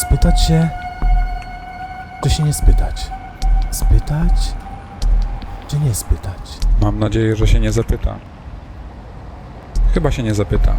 Spytać się, czy się nie spytać? Spytać, czy nie spytać? Mam nadzieję, że się nie zapyta. Chyba się nie zapyta.